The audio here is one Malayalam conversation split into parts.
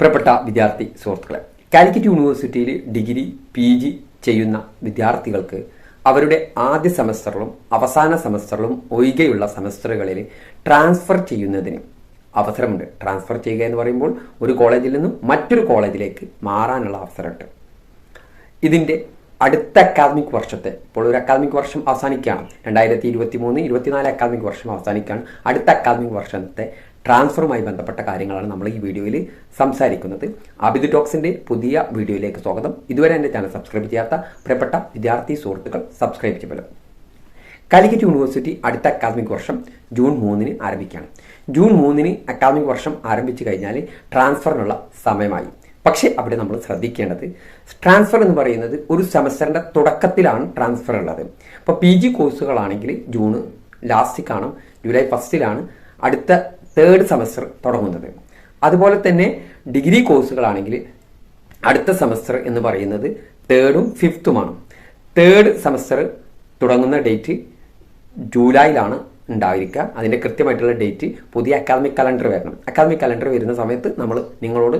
പ്രിയപ്പെട്ട വിദ്യാർത്ഥി സുഹൃത്തുക്കളെ കാലിക്കറ്റ് യൂണിവേഴ്സിറ്റിയിൽ ഡിഗ്രി പി ജി ചെയ്യുന്ന വിദ്യാർത്ഥികൾക്ക് അവരുടെ ആദ്യ സെമസ്റ്ററിലും അവസാന സെമസ്റ്ററിലും ഒഴികെയുള്ള സെമസ്റ്ററുകളിൽ ട്രാൻസ്ഫർ ചെയ്യുന്നതിന് അവസരമുണ്ട്. ട്രാൻസ്ഫർ ചെയ്യുക എന്ന് പറയുമ്പോൾ ഒരു കോളേജിൽ നിന്നും മറ്റൊരു കോളേജിലേക്ക് മാറാനുള്ള അവസരമുണ്ട്. ഇതിന്റെ അടുത്ത അക്കാദമിക് വർഷത്തെ ഇപ്പോൾ ഒരു അക്കാദമിക് വർഷം അവസാനിക്കുകയാണ്. രണ്ടായിരത്തി ഇരുപത്തി മൂന്ന് ഇരുപത്തിനാല് അക്കാദമിക് വർഷം അവസാനിക്കുകയാണ്. അടുത്ത അക്കാദമിക് വർഷത്തെ ട്രാൻസ്ഫറുമായി ബന്ധപ്പെട്ട കാര്യങ്ങളാണ് നമ്മൾ ഈ വീഡിയോയിൽ സംസാരിക്കുന്നത്. അബിദ് ടോക്സിന്റെ പുതിയ വീഡിയോയിലേക്ക് സ്വാഗതം. ഇതുവരെ എന്റെ ചാനൽ സബ്സ്ക്രൈബ് ചെയ്യാത്ത പ്രിയപ്പെട്ട വിദ്യാർത്ഥി സുഹൃത്തുക്കൾ സബ്സ്ക്രൈബ് ചെയ്യുമല്ലോ കാലിക്കറ്റ് യൂണിവേഴ്സിറ്റി അടുത്ത അക്കാദമിക് വർഷം ജൂൺ മൂന്നിന് ആരംഭിക്കുകയാണ്. ജൂൺ മൂന്നിന് അക്കാദമിക് വർഷം ആരംഭിച്ചു കഴിഞ്ഞാൽ ട്രാൻസ്ഫറിനുള്ള സമയമായി. പക്ഷേ അവിടെ നമ്മൾ ശ്രദ്ധിക്കേണ്ടത് ട്രാൻസ്ഫർ എന്ന് പറയുന്നത് ഒരു സെമസ്റ്ററിന്റെ തുടക്കത്തിലാണ് ട്രാൻസ്ഫർ ഉള്ളത്. ഇപ്പോൾ പി ജി കോഴ്സുകളാണെങ്കിൽ ജൂൺ ലാസ്റ്റ് കാണും ജൂലൈ ഫസ്റ്റിലാണ് അടുത്ത തേർഡ് സെമസ്റ്റർ തുടങ്ങുന്നത്. അതുപോലെ തന്നെ ഡിഗ്രി കോഴ്സുകളാണെങ്കിൽ അടുത്ത സെമസ്റ്റർ എന്ന് പറയുന്നത് തേർഡും ഫിഫ്ത്തുമാണ് തേർഡ് സെമസ്റ്റർ തുടങ്ങുന്ന ഡേറ്റ് ജൂലൈയിലാണ് ഉണ്ടായിരിക്കുക. അതിന്റെ കൃത്യമായിട്ടുള്ള ഡേറ്റ് പുതിയ അക്കാദമിക് കലണ്ടർ വരണം. അക്കാദമിക് കലണ്ടർ വരുന്ന സമയത്ത് നമ്മൾ നിങ്ങളോട്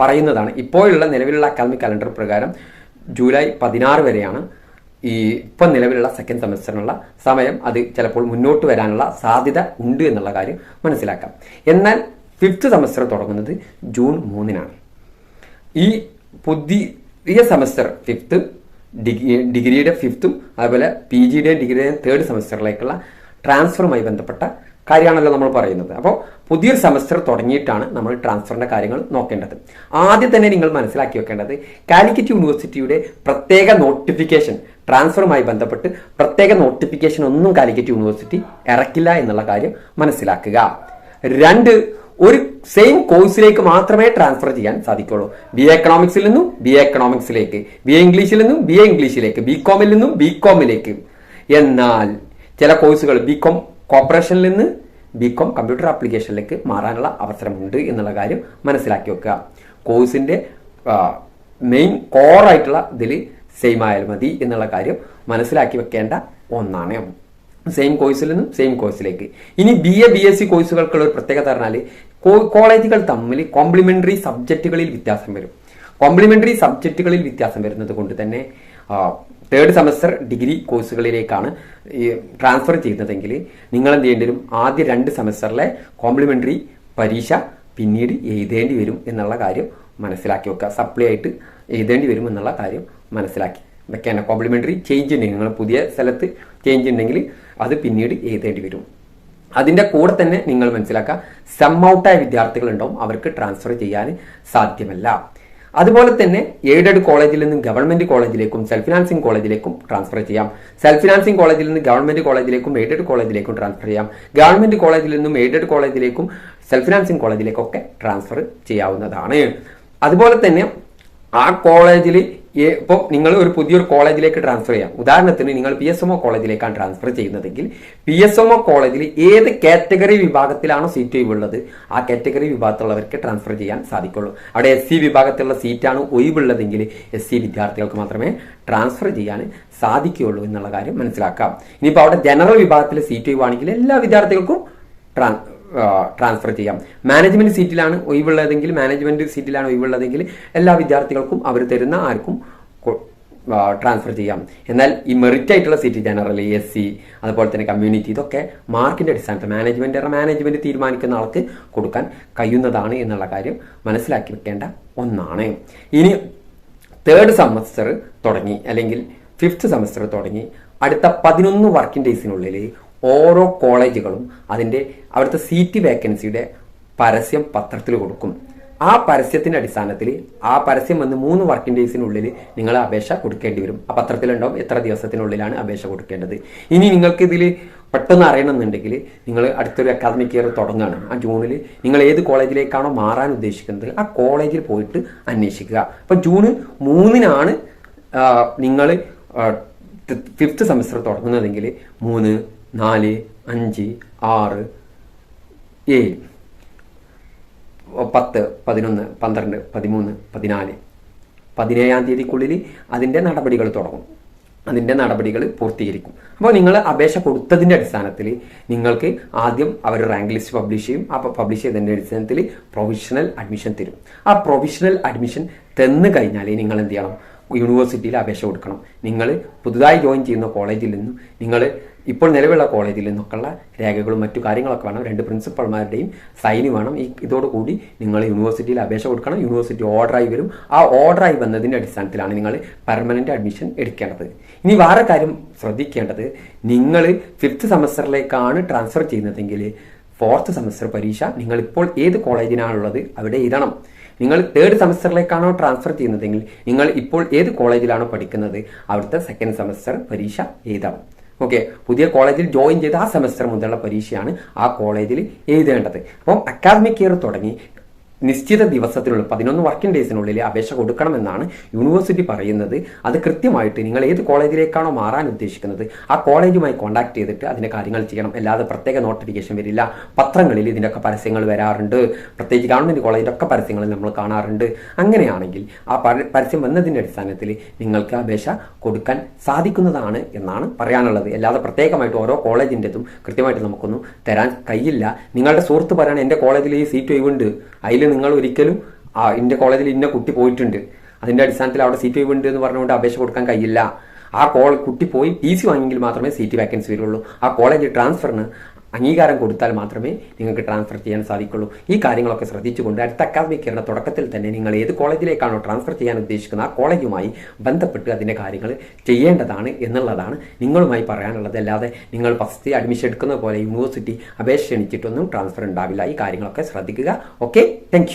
പറയുന്നതാണ്. ഇപ്പോഴുള്ള നിലവിലുള്ള അക്കാദമിക് കലണ്ടർ പ്രകാരം ജൂലൈ പതിനാറ് വരെയാണ് ഈ ഇപ്പം നിലവിലുള്ള സെക്കൻഡ് സെമസ്റ്ററിനുള്ള സമയം അത് ചിലപ്പോൾ മുന്നോട്ട് വരാനുള്ള സാധ്യത ഉണ്ട് എന്നുള്ള കാര്യം മനസ്സിലാക്കാം. എന്നാൽ ഫിഫ്ത്ത് സെമസ്റ്റർ തുടങ്ങുന്നത് ജൂൺ മൂന്നിനാണ്. ഈ പുതിയ സെമസ്റ്റർ ഫിഫ്ത്ത് ഡിഗ്രി ഡിഗ്രിയുടെ ഫിഫ്ത്തും അതുപോലെ പി ജിയുടെയും ഡിഗ്രിയുടെ തേർഡ് സെമസ്റ്ററിലേക്കുള്ള ട്രാൻസ്ഫറുമായി ബന്ധപ്പെട്ട കാര്യമാണല്ലോ നമ്മൾ പറയുന്നത്. അപ്പോൾ പുതിയൊരു സെമസ്റ്റർ തുടങ്ങിയിട്ടാണ് നമ്മൾ ട്രാൻസ്ഫറിന്റെ കാര്യങ്ങൾ നോക്കേണ്ടത്. ആദ്യം തന്നെ നിങ്ങൾ മനസ്സിലാക്കി വെക്കേണ്ടത് കാലിക്കറ്റ് യൂണിവേഴ്സിറ്റിയുടെ പ്രത്യേക നോട്ടിഫിക്കേഷൻ ട്രാൻസ്ഫറുമായി ബന്ധപ്പെട്ട് പ്രത്യേക നോട്ടിഫിക്കേഷൻ ഒന്നും കാലിക്കറ്റ് യൂണിവേഴ്സിറ്റി ഇറക്കില്ല എന്നുള്ള കാര്യം മനസ്സിലാക്കുക. രണ്ട് ഒരു സെയിം കോഴ്സിലേക്ക് മാത്രമേ ട്രാൻസ്ഫർ ചെയ്യാൻ സാധിക്കുള്ളൂ. ബി എ എക്കണോമിക്സിൽ നിന്നും ബി എ എക്കണോമിക്സിലേക്ക് ബി എ ഇംഗ്ലീഷിൽ നിന്നും ബി എ ഇംഗ്ലീഷിലേക്ക് ബി കോമിൽ നിന്നും ബി കോമിലേക്ക് എന്നാൽ ചില കോഴ്സുകൾ ബി കോം കോർപ്പറേഷനിൽ നിന്ന് ബി കോം കമ്പ്യൂട്ടർ ആപ്ലിക്കേഷനിലേക്ക് മാറാനുള്ള അവസരമുണ്ട് എന്നുള്ള കാര്യം മനസ്സിലാക്കി വെക്കുക. കോഴ്സിന്റെ മെയിൻ കോറായിട്ടുള്ള ഇതിൽ സെയിം ആയാലും മതി എന്നുള്ള കാര്യം മനസ്സിലാക്കി വെക്കേണ്ട ഒന്നാണ്. സെയിം കോഴ്സിൽ നിന്നും സെയിം കോഴ്സിലേക്ക് ഇനി B A B S C കോഴ്സുകൾക്കുള്ള ഒരു പ്രത്യേകത പറഞ്ഞാൽ കോളേജുകൾ തമ്മിൽ കോംപ്ലിമെന്ററി സബ്ജക്റ്റുകളിൽ വ്യത്യാസം വരും. കോംപ്ലിമെന്ററി സബ്ജക്റ്റുകളിൽ വ്യത്യാസം വരുന്നത് കൊണ്ട് തന്നെ തേർഡ് സെമസ്റ്റർ ഡിഗ്രി കോഴ്സുകളിലേക്കാണ് ഈ ട്രാൻസ്ഫർ ചെയ്യുന്നതെങ്കിൽ നിങ്ങൾ എന്ത് ചെയ്യേണ്ടി വരും? ആദ്യ രണ്ട് സെമസ്റ്ററിലെ കോംപ്ലിമെന്ററി പരീക്ഷ പിന്നീട് എഴുതേണ്ടി വരും എന്നുള്ള കാര്യം മനസ്സിലാക്കി വെക്കുക. സപ്ലൈ ആയിട്ട് എഴുതേണ്ടി വരും എന്നുള്ള കാര്യം മനസ്സിലാക്കി. ഇതൊക്കെയാണ് കോംപ്ലിമെന്ററി ചേഞ്ച് ഉണ്ടെങ്കിൽ നിങ്ങൾ പുതിയ സ്ഥലത്ത് ചേഞ്ച് ഉണ്ടെങ്കിൽ അത് പിന്നീട് എഴുതേണ്ടി വരും. അതിന്റെ കൂടെ തന്നെ നിങ്ങൾ മനസ്സിലാക്കുക സം ഔട്ടായ വിദ്യാർത്ഥികൾ ഉണ്ടാവും അവർക്ക് ട്രാൻസ്ഫർ ചെയ്യാൻ സാധ്യമല്ല. അതുപോലെ തന്നെ എയ്ഡഡ് കോളേജിൽ നിന്നും ഗവൺമെന്റ് കോളേജിലേക്കും സെൽഫ് ഫിനാൻസിങ് കോളേജിലേക്കും ട്രാൻസ്ഫർ ചെയ്യാം. സെൽഫ് ഫിനാൻസിങ് കോളേജിൽ നിന്ന് ഗവൺമെന്റ് കോളേജിലേക്കും എയ്ഡഡ് കോളേജിലേക്കും ട്രാൻസ്ഫർ ചെയ്യാം. ഗവൺമെന്റ് കോളേജിൽ നിന്നും എയ്ഡഡ് കോളേജിലേക്കും സെൽഫ് ഫിനാൻസിങ് കോളേജിലേക്കൊക്കെ ട്രാൻസ്ഫർ ചെയ്യാവുന്നതാണ്. അതുപോലെ തന്നെ ആ കോളേജിൽ ഇപ്പോൾ നിങ്ങൾ ഒരു പുതിയൊരു കോളേജിലേക്ക് ട്രാൻസ്ഫർ ചെയ്യാം. ഉദാഹരണത്തിന് നിങ്ങൾ പി എസ് എം ഒ കോളേജിലേക്കാണ് ട്രാൻസ്ഫർ ചെയ്യുന്നതെങ്കിൽ പി എസ് എം ഒ കോളേജിൽ ഏത് കാറ്റഗറി വിഭാഗത്തിലാണോ സീറ്റ് ഒഴിവുള്ളത് ആ കാറ്റഗറി വിഭാഗത്തിലുള്ളവർക്ക് ട്രാൻസ്ഫർ ചെയ്യാൻ സാധിക്കുള്ളൂ. അവിടെ എസ് സി വിഭാഗത്തിലുള്ള സീറ്റാണ് ഒഴിവുള്ളതെങ്കിൽ എസ് സി വിദ്യാർത്ഥികൾക്ക് മാത്രമേ ട്രാൻസ്ഫർ ചെയ്യാൻ സാധിക്കുകയുള്ളൂ എന്നുള്ള കാര്യം മനസ്സിലാക്കാം. ഇനിയിപ്പോൾ അവിടെ ജനറൽ വിഭാഗത്തിലെ സീറ്റ് ഒഴിവാണെങ്കിൽ എല്ലാ വിദ്യാർത്ഥികൾക്കും ട്രാൻ ട്രാൻസ്ഫർ ചെയ്യാം. മാനേജ്മെന്റ് സീറ്റിലാണ് ഒഴിവുള്ളതെങ്കിൽ മാനേജ്മെന്റ് സീറ്റിലാണ് ഒഴിവുള്ളതെങ്കിൽ എല്ലാ വിദ്യാർത്ഥികൾക്കും അവർ തരുന്ന ആർക്കും ട്രാൻസ്ഫർ ചെയ്യാം. എന്നാൽ ഈ മെറിറ്റ് ആയിട്ടുള്ള സീറ്റ് ജനറൽ എസ് സി അതുപോലെ തന്നെ കമ്മ്യൂണിറ്റി ഇതൊക്കെ മാർക്കിന്റെ അടിസ്ഥാനത്തിൽ മാനേജ്മെന്റ് മാനേജ്മെന്റ് തീരുമാനിക്കുന്ന ആൾക്ക് കൊടുക്കാൻ കഴിയുന്നതാണ് എന്നുള്ള കാര്യം മനസ്സിലാക്കി വെക്കേണ്ട ഒന്നാണ്. ഇനി തേർഡ് സെമസ്റ്റർ തുടങ്ങി അല്ലെങ്കിൽ ഫിഫ്ത്ത് സെമസ്റ്റർ തുടങ്ങി അടുത്ത പതിനൊന്ന് വർക്കിംഗ് ഡേയ്സിനുള്ളിൽ ഓരോ കോളേജുകളും അതിന്റെ അവിടുത്തെ സീറ്റ് വേക്കൻസിയുടെ പരസ്യം പത്രത്തിൽ കൊടുക്കും. ആ പരസ്യത്തിന്റെ അടിസ്ഥാനത്തിൽ ആ പരസ്യം വന്ന് മൂന്ന് വർക്കിംഗ് ഡേയ്സിനുള്ളിൽ നിങ്ങൾ അപേക്ഷ കൊടുക്കേണ്ടി വരും. ആ പത്രത്തിലുണ്ടാവും എത്ര ദിവസത്തിനുള്ളിലാണ് അപേക്ഷ കൊടുക്കേണ്ടത്. ഇനി നിങ്ങൾക്ക് ഇതിൽ പെട്ടെന്ന് അറിയണമെന്നുണ്ടെങ്കിൽ നിങ്ങൾ അടുത്തൊരു അക്കാദമിക് ഇയർ തുടങ്ങുകയാണ് ആ ജൂണിൽ നിങ്ങൾ ഏത് കോളേജിലേക്കാണോ മാറാൻ ഉദ്ദേശിക്കുന്നത് ആ കോളേജിൽ പോയിട്ട് അന്വേഷിക്കുക. അപ്പോൾ ജൂണ് മൂന്നിനാണ് നിങ്ങൾ ഫിഫ്ത്ത് സെമസ്റ്റർ തുടങ്ങുന്നതെങ്കിൽ മൂന്ന് നാല് അഞ്ച് ആറ് ഏഴ്. പത്ത് പതിനൊന്ന് പന്ത്രണ്ട് പതിമൂന്ന് പതിനാല്. പതിനേഴാം തീയതിക്കുള്ളിൽ അതിന്റെ നടപടികൾ തുടങ്ങും. അതിന്റെ നടപടികൾ പൂർത്തീകരിക്കും. അപ്പോൾ നിങ്ങൾ അപേക്ഷ കൊടുത്തതിന്റെ അടിസ്ഥാനത്തിൽ നിങ്ങൾക്ക് ആദ്യം അവർ റാങ്ക് ലിസ്റ്റ് പബ്ലിഷ് ചെയ്യും. അപ്പോൾ പബ്ലിഷ് ചെയ്തതിന്റെ അടിസ്ഥാനത്തിൽ പ്രൊവിഷണൽ അഡ്മിഷൻ തരും. ആ പ്രൊവിഷണൽ അഡ്മിഷൻ തന്നു കഴിഞ്ഞാൽ നിങ്ങൾ എന്ത് ചെയ്യണം? യൂണിവേഴ്സിറ്റിയിൽ അപേക്ഷ കൊടുക്കണം. നിങ്ങൾ പുതുതായി ജോയിൻ ചെയ്യുന്ന കോളേജിൽ നിന്നും നിങ്ങൾ ഇപ്പോൾ നിലവിലുള്ള കോളേജിൽ നിന്നൊക്കെയുള്ള രേഖകളും മറ്റു കാര്യങ്ങളൊക്കെ വേണം. രണ്ട് പ്രിൻസിപ്പൾമാരുടെയും സൈന് വേണം. ഈ ഇതോടുകൂടി നിങ്ങൾ യൂണിവേഴ്സിറ്റിയിൽ അപേക്ഷ കൊടുക്കണം. യൂണിവേഴ്സിറ്റി ഓർഡറായി വരും. ആ ഓർഡറായി വന്നതിന്റെ അടിസ്ഥാനത്തിലാണ് നിങ്ങൾ പെർമനന്റ് അഡ്മിഷൻ എടുക്കേണ്ടത്. ഇനി വേറെ കാര്യം ശ്രദ്ധിക്കേണ്ടത് നിങ്ങൾ ഫിഫ്ത്ത് സെമസ്റ്ററിലേക്കാണ് ട്രാൻസ്ഫർ ചെയ്യുന്നതെങ്കിൽ ഫോർത്ത് സെമസ്റ്റർ പരീക്ഷ നിങ്ങളിപ്പോൾ ഏത് കോളേജിനാണുള്ളത് അവിടെ എഴുതണം. നിങ്ങൾ തേർഡ് സെമസ്റ്ററിലേക്കാണോ ട്രാൻസ്ഫർ ചെയ്യുന്നതെങ്കിൽ നിങ്ങൾ ഇപ്പോൾ ഏത് കോളേജിലാണോ പഠിക്കുന്നത്? അവിടുത്തെ സെക്കൻഡ് സെമസ്റ്റർ പരീക്ഷ എഴുതാം. ഓക്കെ പുതിയ കോളേജിൽ ജോയിൻ ചെയ്ത ആ സെമസ്റ്റർ മുതലുള്ള പരീക്ഷയാണ് ആ കോളേജിൽ എഴുതേണ്ടത്. അപ്പം അക്കാദമിക് ഇയർ തുടങ്ങി. നിശ്ചിത ദിവസത്തിനുള്ളിൽ പതിനൊന്ന് വർക്കിംഗ് ഡേയ്സിനുള്ളിൽ അപേക്ഷ കൊടുക്കണമെന്നാണ് യൂണിവേഴ്സിറ്റി പറയുന്നത്. അത് കൃത്യമായിട്ട് നിങ്ങൾ ഏത് കോളേജിലേക്കാണോ മാറാൻ ഉദ്ദേശിക്കുന്നത് ആ കോളേജുമായി കോൺടാക്ട് ചെയ്തിട്ട് അതിന്റെ കാര്യങ്ങൾ ചെയ്യണം. അല്ലാതെ പ്രത്യേക നോട്ടിഫിക്കേഷൻ വരില്ല. പത്രങ്ങളിൽ ഇതിന്റെയൊക്കെ പരസ്യങ്ങൾ വരാറുണ്ട്. പ്രത്യേകിച്ച് ഗവൺമെന്റ് കോളേജിലൊക്കെ പരസ്യങ്ങൾ നമ്മൾ കാണാറുണ്ട്. അങ്ങനെയാണെങ്കിൽ ആ പരസ്യം വന്നതിന്റെ അടിസ്ഥാനത്തിൽ നിങ്ങൾക്ക് അപേക്ഷ കൊടുക്കാൻ സാധിക്കുന്നതാണ് എന്നാണ് പറയാനുള്ളത്. അല്ലാതെ പ്രത്യേകമായിട്ട് ഓരോ കോളേജിന്റെതും കൃത്യമായിട്ട് നമുക്കൊന്നും തരാൻ കഴിയില്ല. നിങ്ങളുടെ സുഹൃത്ത് പറയണം എന്റെ കോളേജിൽ ഈ സീറ്റ് ഒഴിവുണ്ട്. അതിൽ നിങ്ങൾ ഒരിക്കലും ഇന്ത്യ കോളേജിൽ ഇന്ന കുട്ടി പോയിട്ടുണ്ട്. അതിന്റെ അടിസ്ഥാനത്തിൽ അവിടെ സീറ്റ് ഒഴിവുണ്ട് എന്ന് പറഞ്ഞുകൊണ്ട് അപേക്ഷ കൊടുക്കാൻ കഴിയില്ല. ആ കോൾ കുട്ടി പോയി ടി സി വാങ്ങിയെങ്കിൽ മാത്രമേ സീറ്റ് വേക്കൻസി വരുള്ളൂ. ആ കോളേജ് ട്രാൻസ്ഫറിന് അംഗീകാരം കൊടുത്താൽ മാത്രമേ നിങ്ങൾക്ക് ട്രാൻസ്ഫർ ചെയ്യാൻ സാധിക്കുള്ളൂ. ഈ കാര്യങ്ങളൊക്കെ ശ്രദ്ധിച്ചുകൊണ്ട് അടുത്ത അക്കാദമിക് ഇയറിന്റെ തുടക്കത്തിൽ തന്നെ നിങ്ങൾ ഏത് കോളേജിലേക്കാണോ ട്രാൻസ്ഫർ ചെയ്യാൻ ഉദ്ദേശിക്കുന്ന ആ കോളേജുമായി ബന്ധപ്പെട്ട് അതിന്റെ കാര്യങ്ങൾ ചെയ്യേണ്ടതാണ് എന്നുള്ളതാണ് നിങ്ങളുമായി പറയാനുള്ളത്. അല്ലാതെ നിങ്ങൾ ഫസ്റ്റ് അഡ്മിഷൻ എടുക്കുന്ന പോലെ യൂണിവേഴ്സിറ്റി അപേക്ഷ ക്ഷണിച്ചിട്ടൊന്നും ട്രാൻസ്ഫർ ഉണ്ടാവില്ല. ഈ കാര്യങ്ങളൊക്കെ ശ്രദ്ധിക്കുക. Okay thank